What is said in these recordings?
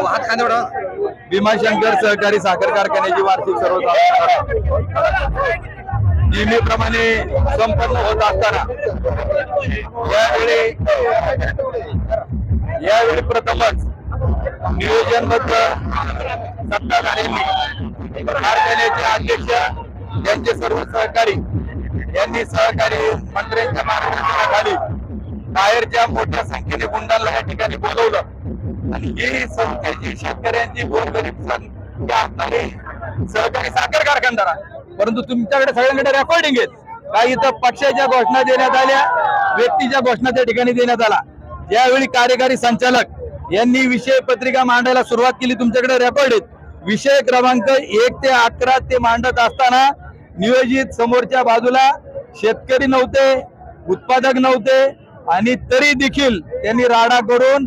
हात भीमाशंकर सहकारी साखर कारखान्याची वार्षिक सर्वसाधारण नेहमीप्रमाणे संपन्न होत असताना यावेळी यावेळी प्रथमच नियोजनबद्ध सत्ताधाऱ्यांनी कारखान्याचे अध्यक्ष यांचे सर्व सहकारी यांनी सहकारी मंत्र्यांच्या मार्गदर्शनाखाली बाहेरच्या मोठ्या संख्येने गुंडांना या ठिकाणी बोलवलं. आणि ही संख्येची शेतकऱ्यांची गोरगरीब संख्या सहकारी साखर कारखानदार परंतु तुमच्याकडे सगळ्यांकडे रेकॉर्डिंग आहेत. काही इथं पक्षाच्या घोषणा देण्यात आल्या व्यक्तीच्या घोषणा त्या ठिकाणी देण्यात आला. यावेळी कार्यकारी संचालक यांनी विषय पत्रिका मांडायला सुरुवात केली तुमच्याकडे रेकॉर्ड आहेत. विषय क्रमांक एक ते अकरा ते मांडत असताना नियोजित समोरच्या बाजूला शेतकरी नव्हते उत्पादक नव्हते आणि तरी देखील त्यांनी राडा करून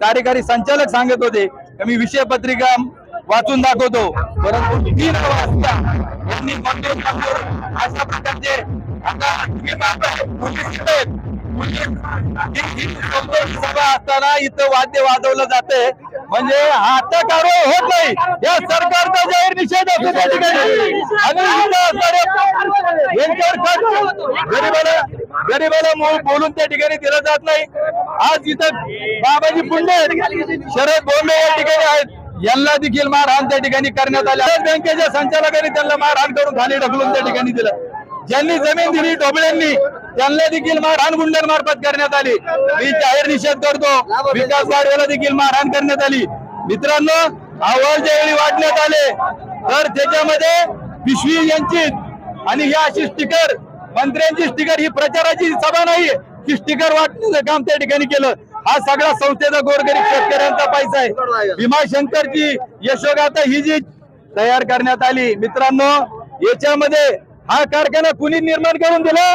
कार्यकारी संचालक सांगत होते. मी विषय पत्रिका वाचून दाखवतो. परंतु तीन वाजता यांनी अशा प्रकारचे आता सभा असताना इथं वाद्य वाजवलं जाते म्हणजे हात कारवाई होत नाही. या सरकारचा जाहीर निषेध असतो त्या ठिकाणी. आणि यांच्यावर खर्च गरीबाला गरीबाला बोलून त्या ठिकाणी दिलं जात नाही. आज इथं बाबाजी पुंडे शरद बोंबे या ठिकाणी आहेत. यांना देखील मारहाण त्या ठिकाणी करण्यात आली. आज बँकेच्या संचालकांनी त्यांना मारहाण करून खाली ढकलून त्या ठिकाणी दिलं. ज्यांनी जमीन दिली टोबळ्यांनी त्यांना देखील मारहाण गुंडांमार्फत करण्यात आली. मी जाहीर निषेध करतो. विकास गाडवेला देखील मारहाण करण्यात आली. मित्रांनो अहवाल ज्यावेळी वाटण्यात आले तर त्याच्यामध्ये पिशवी यांची आणि ही अशी स्टिकर मंत्र्यांची स्टिकर ही प्रचाराची सभा नाही की स्टिकर वाटण्याचं काम त्या ठिकाणी केलं. हा सगळा संस्थेचा गोरगरीब शेतकऱ्यांचा पैसा आहे. भीमाशंकरची यशोगाथा ही जी तयार करण्यात आली. मित्रांनो याच्यामध्ये हा कारखाना कुणी निर्माण करून दिला?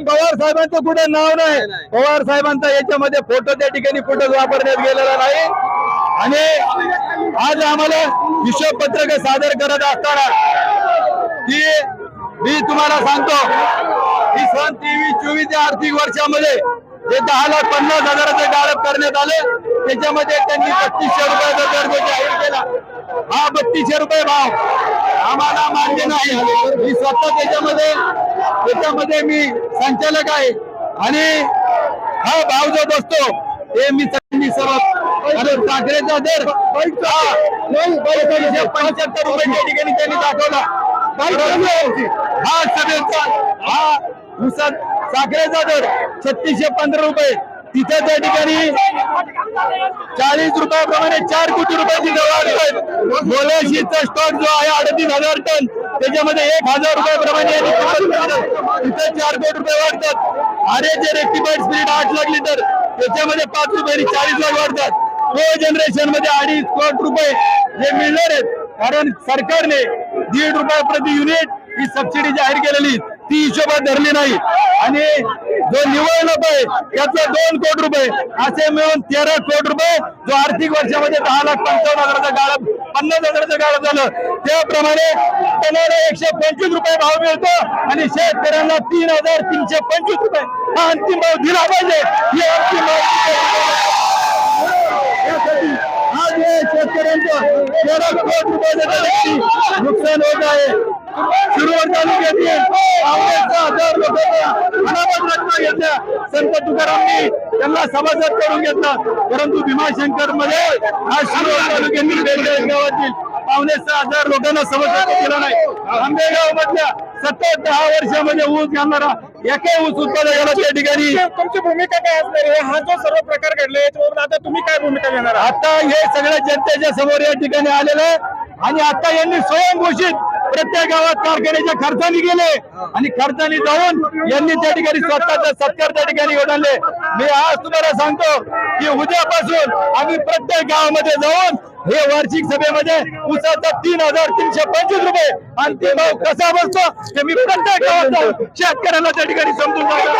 पवार साहेबांचं कुठे नाव नाही. पवार साहेबांचा याच्यामध्ये फोटो त्या ठिकाणी फोटो वापरण्यात गेलेला नाही. आणि आज आम्हाला हिशोब पत्रक सादर करत असताना की मी तुम्हाला सांगतो की सन तेवीस चोवीस या आर्थिक वर्षामध्ये जे दहा लाख पन्नास हजाराचं गाळप करण्यात आलं. त्याच्यामध्ये त्यांनी बत्तीसशे रुपयाचा दर जो जाहीर केला. हा बत्तीसशे रुपये भाव. आम्हाला मान्य नाही. मी स्वतः त्याच्यामध्ये त्याच्यामध्ये मी संचालक आहे. आणि हा भाव जो बसतो ते मी मी सर्व आणि साखरेचा दर पंच्याहत्तर रुपये त्या ठिकाणी त्यांनी दाखवला. हा सगळ्यांचा हा साखरेचा दर छत्तीसशे पंधरा रुपये. तिथे त्या ठिकाणी चाळीस रुपयाप्रमाणे चार कोटी रुपयाची जवळ आहे मोलाशीचा स्टॉक जो आहे अडतीस हजार टन. त्याच्यामध्ये एक हजार रुपयाप्रमाणे तिथे चार कोटी रुपये वाढतात. अरे जे रेक्टिफाईड स्पिरिट आठ लाख लिटर त्याच्यामध्ये पाच रुपये चाळीस लाख वाढतात. को जनरेशनमध्ये अडीच कोटी रुपये जे मिळणार आहेत. कारण सरकारने दीड रुपये प्रति युनिट ही सबसिडी जाहीर केलेली. ती हिशोबात धरली नाही. आणि जो निवळ नफा आहे त्याचा दोन कोटी रुपये असे मिळून तेरा कोटी रुपये जो आर्थिक वर्षामध्ये दहा लाख पंचावन्न हजाराचा गाळप पन्नास हजाराचं गाळप झालं. त्याप्रमाणे टनाला एकशे पंचवीस रुपये भाव मिळतो आणि शेतकऱ्यांना तीन हजार तीनशे पंचवीस रुपये हा अंतिम भाव दिला पाहिजे. ही अंतिम भाव आज हे शेतकऱ्यांचं तेरा कोट रुपयाचं नुकसान होत आहे. शिरोड तालुक्यातील पावणेसहा हजार लोकांना अनामत घेतल्या. संत तुकारामनी त्यांना सभासद करून घेतला. परंतु भीमाशंकरमध्ये हा शिरोड तालुक्यातील वेगवेगळ्या गावातील पावणे सहा हजार लोकांना सभासद केला नाही. आंबेगाव मधल्या सतत दहा वर्षामध्ये ऊस घालणारा एकही ऊस उत्पादकाला त्या ठिकाणी? तुमची भूमिका काय असणार आहे? हा जो सर्व प्रकार घडले याच्यावर आता तुम्ही काय भूमिका घेणार आहात? आता हे सगळं जनतेच्या समोर या ठिकाणी आलेलं आहे. आणि आता यांनी स्वयंघोषित प्रत्येक गावात कारखान्याच्या खर्चाने गेले. आणि खर्चाने जाऊन यांनी त्या ठिकाणी स्वतःचा सत्कार त्या ठिकाणी आणले मी आज तुम्हाला सांगतो की उद्यापासून आम्ही प्रत्येक गावामध्ये जाऊन हे वार्षिक सभेमध्ये उसाचा तीन हजार तीनशे पंचवीस रुपये आणि ते भाव कसा बसतो ते मी प्रत्येक गावात जाऊन शेतकऱ्यांना त्या ठिकाणी समजून सांगतो.